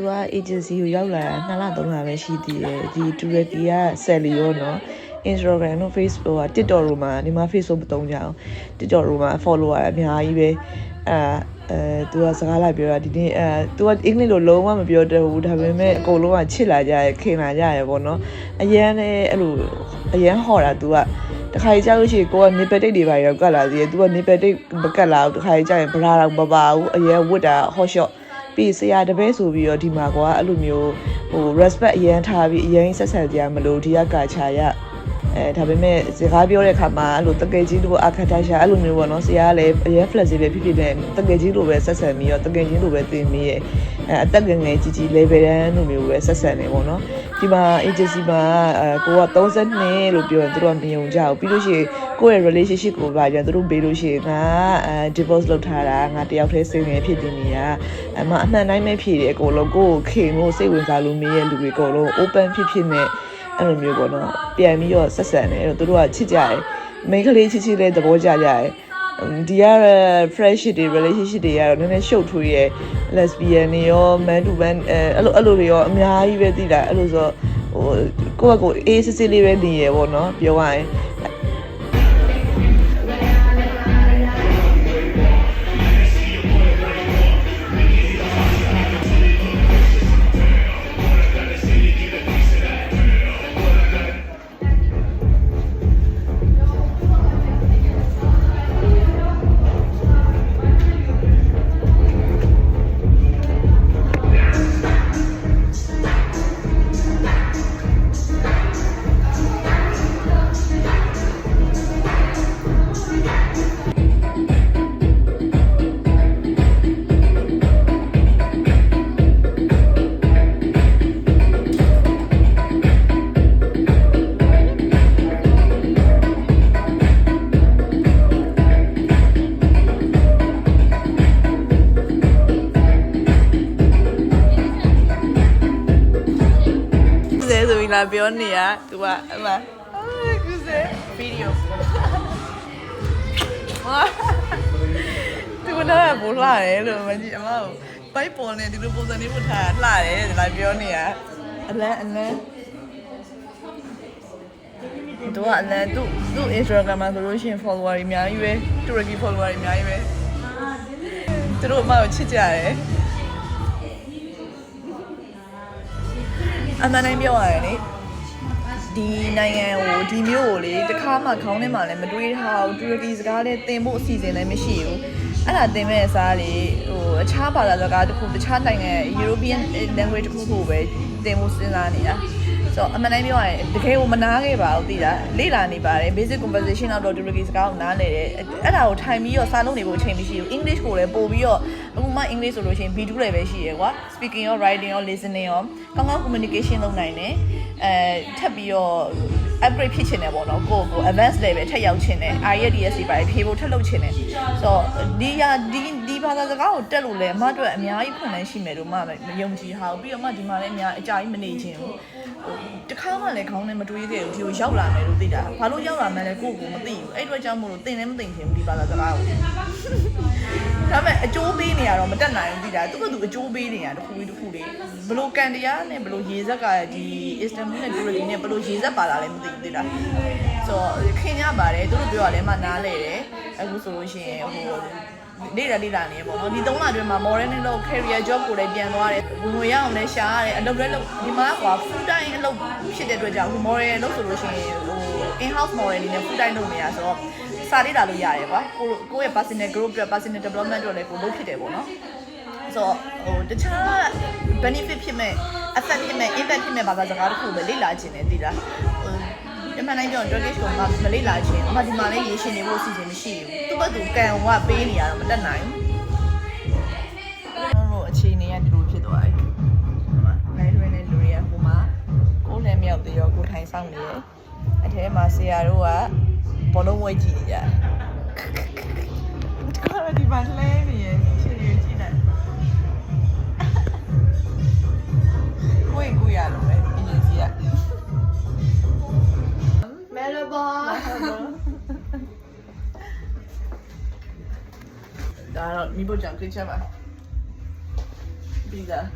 သူက agency ကိုရောက်လာတာ2လ3လပဲရှိသေးတယ်ဒီတူရကီက Sally ရောနော် Instagram တို့ Facebook က TikTok တို့မှာဒီမှာ Facebook မသုံးကြအောင် TikTok တို့မှာ follow ရအများကြီးပဲအဲအဲသူကစကားလိုက်ပြောတာဒီနေ့အဲသူကအင်္ဂလိပ်လိုလုံးဝမပြောတတ်ဘူးဒါပေမဲ့အကုန်လုံးကချစ်လာကြရခင်လာကြရပေါ့နော်အရန်လည်းအဲ့လိုအရန်ဟော်တာသူကတခါကြီးကြောက်လို့ရှိရင်ကိုကနေပတိတ်တွေပါရောက်ကတ်လာသေးတယ်သူကနေပတိတ်မကတ်လာဘူးတခါကြီးကြောက်ရင်ဗလာတော့မပါဘူးအရန်ဝတ်တာ hot shot ပြီးဆရာတပည့်ဆိုပြီးတော့ဒီမှာကွာအဲ့လိုမျိုးဟို respect အရန်ထားပြီးအရန်ဆက်ဆက်ကြရမလို့ဒီကကာချာရ အဲဒါပေမဲ့စကားပြောတဲ့အခါမှာအဲ့လိုတကယ်ကြီးတို့အခက်ထားရှာအဲ့လိုမျိုးပေါ့နော်ဆရာကလည်းအရန် flexible ဖြစ်ဖြစ်နဲ့တကယ်ကြီးလိုပဲဆက်ဆက်ပြီးတော့တကယ်ကြီးလိုပဲသင်ပြီးရဲ့အဲအသက်ငယ်ငယ်ကြီးကြီး level တန်းလိုမျိုးပဲဆက်ဆက်နေပေါ့နော်ဒီမှာ agency မှာအဲကိုက32လို့ပြောရင်သူတို့ကမယုံကြဘူးပြီးလို့ရှိရင်ကိုယ့်ရဲ့ relationship ကိုပါပြန်သူတို့ပေးလို့ရှိရင်ငါအဲ divorce လုပ်ထားတာငါတယောက်တည်းစိတ်ငယ်ဖြစ်နေနေတာအမအမှန်တိုင်းပဲဖြစ်တယ်အကုန်လုံးကိုယ့်ကိုခင်လို့စိတ်ဝင်စားလို့မရတဲ့လူတွေအကုန်လုံး open ဖြစ်ဖြစ်နဲ့ အဲ့လိုမျိုးပေါ့နော်ပြန်ပြီးတော့ဆက်ဆံတယ်အဲ့တော့သူတို့ကချစ်ကြတယ်မိန်းကလေးချစ်ချစ်လေးသဘောကျကြတယ်ဒီရ friendship တွေ relationship တွေကတော့နည်းနည်းရှုပ်ထွေးရယ် lesbian တွေရော man to man အဲအဲ့လိုအဲ့လိုတွေရောအများကြီးပဲသိတာအဲ့လိုဆိုဟိုကိုယ့်ဘက်ကိုအေးစစ်စစ်လေးပဲနေရယ်ပေါ့နော်ပြောရရင် လာပြောနေရသူကအမအာကုစေဗီဒီယိုဟာသူကတော့ဘူလာတယ်လို့မကြီးအမကိုပိုက်ပေါ်နေဒီလိုပုံစံလေးပို့ထားလှတယ်လာပြောနေရအလန်းအလန်းသူကအလန်းသူသူ Instagram မှာဆိုလို့ရှိရင် follower တွေအများကြီးပဲတူရကီ follower တွေအများကြီးပဲသူတို့အမကိုချစ်ကြတယ် အမှန်တိုင်းပြောရရင်လေဒီနိုင်ငံကိုဒီမျိုးကိုလေတခါမှခေါင်းထဲမှာလည်းမတွေးထားဘူးတူရကီစကားလည်းသင်ဖို့အစီအစဉ်လည်းမရှိဘူးအဲ့ဒါသင်မဲ့အစားလေဟိုအခြားဘာသာစကားတစ်ခုတခြားနိုင်ငံ European language တစ်ခုခုပဲသင်ဖို့စဉ်းစားနေတာ ဆိုတော့အမှန်တိုင်းပြောရရင်တကယ်ကိုမနာခဲ့ပါဘူးသိလားလေ့လာနေပါတယ် basic conversation တော့တူရကီစကားကိုနားလည်တယ်အဲ့ဒါကိုထိုင်ပြီးတော့စာလုံးနေဖို့အချိန်မရှိဘူး English ကိုလည်းပို့ပြီးတော့အခုမှ English ဆိုလို့ရှိရင် B2 လည်းပဲရှိရယ်ကွာ speaking ရော writing ရော listening ရောကောင်းကောင်း communication လုပ်နိုင်တယ်အဲထပ်ပြီးတော့ upgrade ဖြစ်ချင်တယ်ပေါ့နော်ကိုယ့်ကို advanced level ထပ်ရောက်ချင်တယ် IELTS တွေပါဖြေဖို့ထပ်လုပ်ချင်တယ်ဆိုတော့ဒီဟာဒီဒီ ဘာသာစကားကိုတက်လို့လဲအမအတွက်အများကြီးခွင့်လန်းရှိမယ်လို့မမယုံကြည်ဟာဘူးပြီးတော့မှဒီမှာလည်းအများအကြာကြီးမနေချင်ဘူးဟိုတခါမှလည်းခေါင်းနဲ့မတွေးခဲ့ဘူးဒီကိုရောက်လာမယ်လို့သိတာဘာလို့ရောက်လာမှန်းလဲကိုယ့်ကိုမသိဘူးအဲ့အတွက်ကြောင့်မို့လို့သင်လည်းမသိချင်ဘူးဒီဘာသာစကားကိုဒါပေမဲ့အကျိုးပေးနေရတော့မတက်နိုင်ဘူးသိတာသူကသူအကျိုးပေးနေရတစ်ခုပြီးတစ်ခုလေးဘလို့ကန်တရားနဲ့ဘလို့ရေဇက်ကဒီအစ္စတန်ဘူနဲ့တူရကီနဲ့ဘလို့ရေဇက်ပါလာလဲမသိဘူးသိတာဆိုတော့ခင်ရပါတယ်သူတို့ပြောရလဲမှနားလဲတယ်အခုဆိုလို့ရှိရင်ဟို လေ့လာလေ့လာနေပေါ့နော်ဒီ3လအတွင်းမှာ modern နဲ့လို့ career job ကိုလည်းပြန်သွားတယ်ဝင်ဝင်ရအောင်လည်းရှာရတယ်အလုပ်လည်းလုပ်ဒီမှာကွာ full time အလုပ်ဖြစ်တဲ့အတွက်ကြောင့်ဟို model လုပ်ဆိုလို့ရှိရင်ဟို in house model အနေနဲ့ full time လုပ်နေရဆိုတော့စာလေးတာလို့ရတယ်ကွာကိုကိုယ့်ရဲ့ personal growth အတွက် personal development အတွက်လည်းကိုလုပ်ဖြစ်တယ်ပေါ့နော်ဆိုတော့ဟိုတခြား benefit ဖြစ်မဲ့ effect ဖြစ်မဲ့ impact ဖြစ်မဲ့ဘာသာစကားတစ်ခုပဲလေ့လာခြင်းနဲ့တည်လား ဟိုဒီမှန်တိုင်းပြောရင် Turkish ကိုမမလေ့လာခြင်းအမဒီမှာလည်းရေရှင်နေဖို့အစီအစဉ်မရှိဘူးသူ့ဘက်သူကန်ဝပေးနေရတော့မတက်နိုင်ဘူးတို့အခြေအနေကဒီလိုဖြစ်သွားပြီနိုင်တွင်တဲ့လူတွေကဟိုမှာကိုယ်လည်းမြောက်သေးရောကိုထိုင်ဆောင်နေတယ်အထဲမှာဆရာတို့ကဘောလုံးဝဲကြည့်နေကြတယ်ခါရဒီမှာလဲ ဒါတော့မိဖို့ကြောင့်ကြည့်ချက်ပါပြီးသား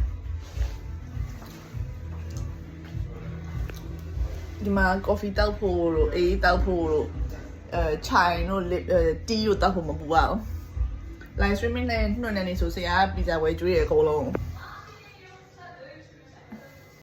ဒီမှာ coffee တောက်ဖို့လို့အေးတောက်ဖို့လို့အဲ chai တို့ tea တို့တောက်ဖို့မပူပါဘူး live streaming နဲ့နှွင့်နေနေဆိုဆရာ pizza ဝယ်ကျွေးရအကုန်လုံး